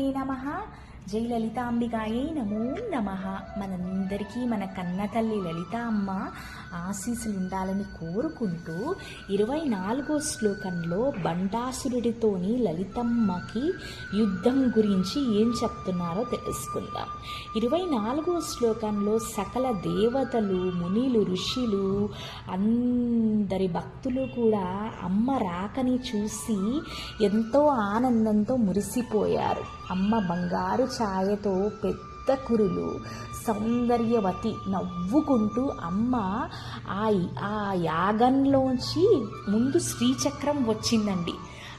నమ. జై లలితాంబికాయే నమో నమ. మనందరికీ మన కన్న తల్లి లలిత అమ్మ ఆశీస్సులు ఉండాలని కోరుకుంటూ ఇరవై నాలుగో శ్లోకంలో బండాసురుడితోని లలితమ్మకి యుద్ధం గురించి ఏం చెప్తున్నారో తెలుసుకుందాం. ఇరవై నాలుగో శ్లోకంలో సకల దేవతలు మునిలు ఋషులు అందరి భక్తులు కూడా అమ్మ రాకని చూసి ఎంతో ఆనందంతో మురిసిపోయారు. అమ్మ బంగారు ఛాయతో పెద్ద కురులు సౌందర్యవతి నవ్వుకుంటూ అమ్మ ఆ ఆ యాగంలోంచి ముందు శ్రీచక్రం వచ్చిందండి.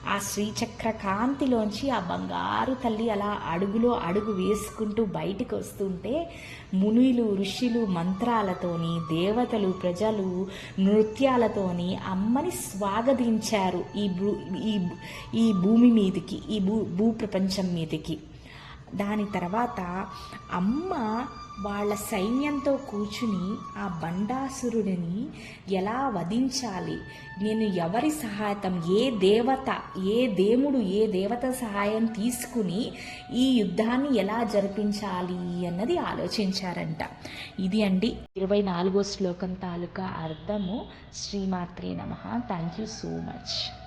ఆ శ్రీచక్ర కాంతిలోంచి ఆ బంగారు తల్లి అలా అడుగులో అడుగు వేసుకుంటూ బయటికి వస్తుంటే మునులు ఋషులు మంత్రాలతోని దేవతలు ప్రజలు నృత్యాలతోని అమ్మని స్వాగతించారు ఈ భూ ఈ ఈ భూమి మీదకి ఈ భూ భూప్రపంచం మీదకి. దాని తర్వాత అమ్మ వాళ్ళ సైన్యంతో కూర్చుని ఆ బండాసురుడిని ఎలా వధించాలి? నేను ఎవరి సహాయతం ఏ దేవత ఏ దేవుడు ఏ దేవత సహాయం తీసుకుని ఈ యుద్ధాన్ని ఎలా జరిపించాలి అన్నది ఆలోచించారంట. ఇది అండి ఇరవై నాలుగో శ్లోకం తాలూకా అర్థము. శ్రీమాత్రే నమ. Thank you so much